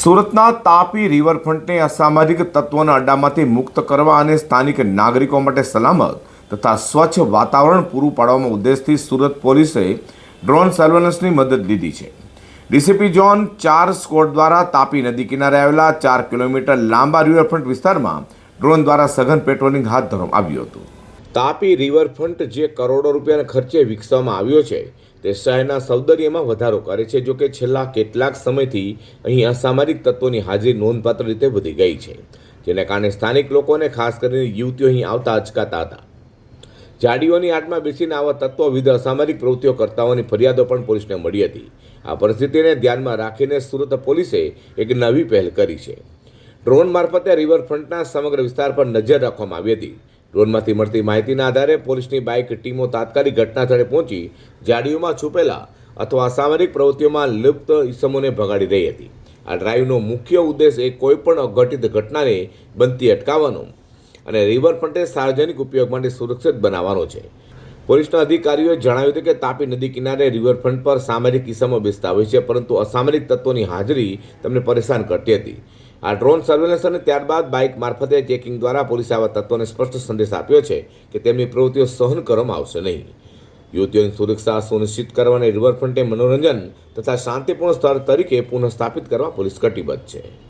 સુરતના તાપી રિવરફ્રન્ટને અસામાજિક તત્વોના અડ્ડામાંથી મુક્ત કરવા અને સ્થાનિક નાગરિકો માટે સલામત તથા સ્વચ્છ વાતાવરણ પૂરું પાડવામાં ઉદ્દેશથી સુરત પોલીસે ડ્રોન સર્વેલન્સની મદદ લીધી છે. ડીસીપી ઝોન ચાર સ્કોડ દ્વારા તાપી નદી કિનારે આવેલા ચાર કિલોમીટર લાંબા રિવરફ્રન્ટ વિસ્તારમાં ડ્રોન દ્વારા સઘન પેટ્રોલિંગ હાથ ધરવામાં આવ્યું હતું. તાપી રિવરફ્રન્ટ જે કરોડો રૂપિયાના ખર્ચે વિકસાવવામાં આવ્યો છે, તે શહેરના સૌંદર્યમાં વધારો કરે છે, જોકે છેલ્લા કેટલાક સમયથી અહીં અસામાજિક તત્વોની હાજરી નોંધપાત્ર રીતે વધી ગઈ છે, જેને કારણે સ્થાનિક લોકોને ખાસ કરીને યુવતીઓ અહીં આવતા અચકાતા હતા. જાડીઓની આટમાં બેસીને આવા તત્વો વિવિધ અસામરિક પ્રવૃત્તિઓ કરતા હોવાની ફરિયાદો પણ પોલીસને મળી હતી. આ પરિસ્થિતિને ધ્યાનમાં રાખીને સુરત પોલીસે એક નવી પહેલ કરી છે. ડ્રોન મારફતે રિવરફ્રન્ટના સમગ્ર વિસ્તાર પર નજર રાખવામાં આવી હતી. ડ્રોનમાંથી મળતી માહિતીના આધારે પોલીસની બાઇક ટીમો તાત્કાલિક ઘટનાસ્થળે પહોંચી જાડીઓમાં છુપેલા અથવા અસામરિક પ્રવૃત્તિઓમાં લિપ્ત ઇસમોને ભગાડી રહી હતી. આ ડ્રાઈવનો મુખ્ય ઉદ્દેશ એ કોઈપણ અઘટિત ઘટનાને બનતી અટકાવવાનો અને રિવરફ્રન્ટે સાર્વજનિક ઉપયોગ માટે સુરક્ષિત બનાવવાનો છે. પોલીસના અધિકારીઓએ જણાવ્યું હતું કે તાપી નદી કિનારે રિવરફ્રન્ટ પર સામરિક કિસ્સામાં બેસતા હોય છે, પરંતુ અસામરિક તત્વોની હાજરી તેમને પરેશાન કરતી હતી. આ ડ્રોન સર્વેલન્સ અને ત્યારબાદ બાઇક મારફતે ચેકિંગ દ્વારા પોલીસે આવા તત્વોને સ્પષ્ટ સંદેશ આપ્યો છે કે તેમની પ્રવૃત્તિઓ સહન કરવામાં આવશે નહીં. યુવતીઓની સુરક્ષા સુનિશ્ચિત કરવા અને રિવરફ્રન્ટે મનોરંજન તથા શાંતિપૂર્ણ સ્થળ તરીકે પુનઃસ્થાપિત કરવા પોલીસ કટિબદ્ધ છે.